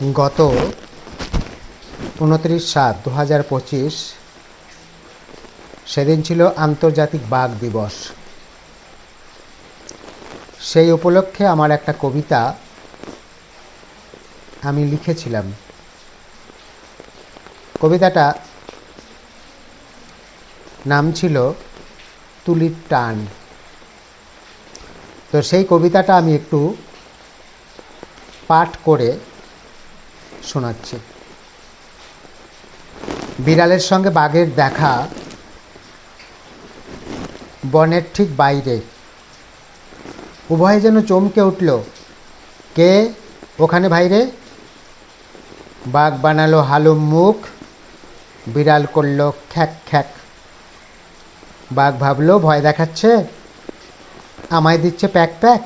গত উনত্রিশ সাত দু হাজার পঁচিশ সেদিন ছিল আন্তর্জাতিক বাঘ দিবস। সেই উপলক্ষে আমার একটা কবিতা আমি লিখেছিলাম। কবিতাটা নাম ছিল তুলির টান। তো সেই কবিতাটা আমি একটু পাঠ করে শোনাচ্ছি। বিড়ালের সঙ্গে বাঘের দেখা বনের ঠিক বাইরে। উভয়ে যেন চমকে উঠল, কে ওখানে বাইরে বাঘ বানালো হালুম মুখ, বিড়াল করল খ্যাক খ্যাক। বাঘ ভাবলো, ভয় দেখাচ্ছে? আমায় দিচ্ছে প্যাক প্যাক?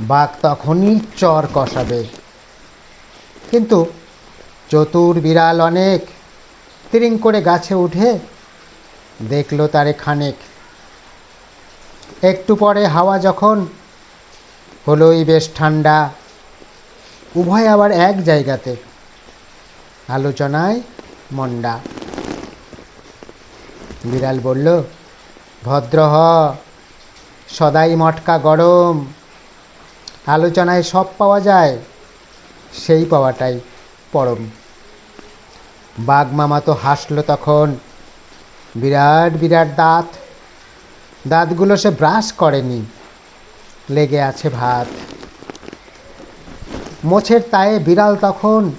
বাঘ তখনই চর কষাবে। কিন্তু চতুর বিড়াল অনেক। তিরিং করে গাছে উঠে দেখল তারে খানেক। একটু পরে হাওয়া যখন হলোই বেশ ঠান্ডা। উভয় আবার এক জায়গাতে। আলোচনায় মন্ডা বিড়াল বলল, ভদ্র হ, সদাই মটকা গরম। আলোচনায় সব পাওয়া যায়। সেই পাওয়াটাই পরম। বাঘ মামা তো হাসলো তখন। বিরাট বিরাট দাঁত। দাঁতগুলো সে ব্রাশ করেনি। লেগে আছে ভাত। মোছের তায়ে বিড়াল তখন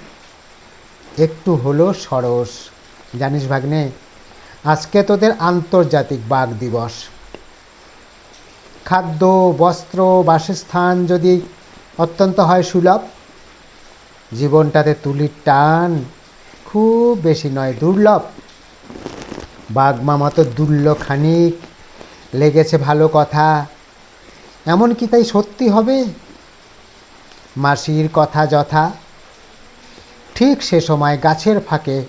একটু হলো সরস। জানিস ভাগ্নে, আজকে তোদের আন্তর্জাতিক বাঘ দিবস। খাদ্য, বস্ত্র, বাসস্থান যদি অত্যন্ত হয় সুলভ জীবনটাতে তুলির টান খুব বেশি নয়, দুর্লভ। বাঘ মামা তো দুর্ল খানিক লেগেছে ভালো কথা। এমন কি তাই সত্যি হবে? মাসির কথা যথা। ঠিক সে সময় গাছের ফাঁকে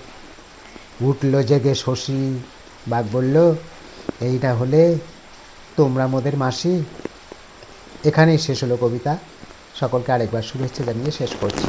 উঠল জেগে শশী। বাঘ বলল এইটা হলে তোমরা মোদের মাসি? এখানেই শেষ হলো কবিতা। সকলকে আরেকবার শুভেচ্ছা জানিয়ে শেষ করছি।